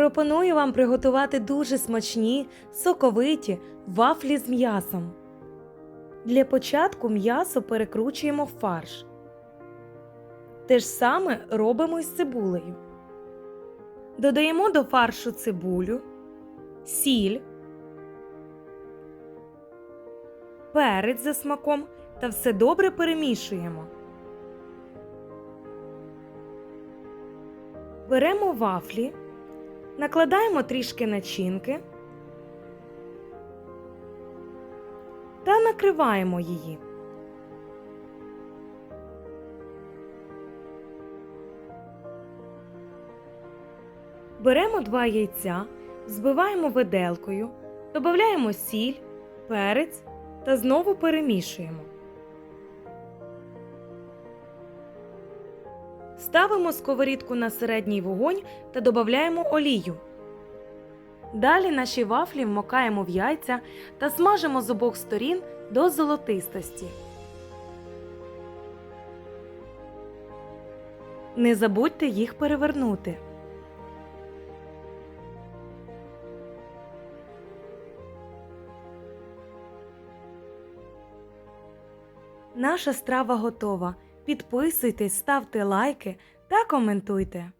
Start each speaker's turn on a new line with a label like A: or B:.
A: Пропоную вам приготувати дуже смачні, соковиті вафлі з м'ясом. Для початку м'ясо перекручуємо в фарш. Те ж саме робимо із цибулею. Додаємо до фаршу цибулю, сіль, перець за смаком та все добре перемішуємо. Беремо вафлі, накладаємо трішки начинки та накриваємо її. Беремо два яйця, збиваємо виделкою, додаємо сіль, перець та знову перемішуємо. Ставимо сковорідку на середній вогонь та додаємо олію. Далі наші вафлі вмокаємо в яйця та смажимо з обох сторін до золотистості. Не забудьте їх перевернути. Наша страва готова. Підписуйтесь, ставте лайки та коментуйте.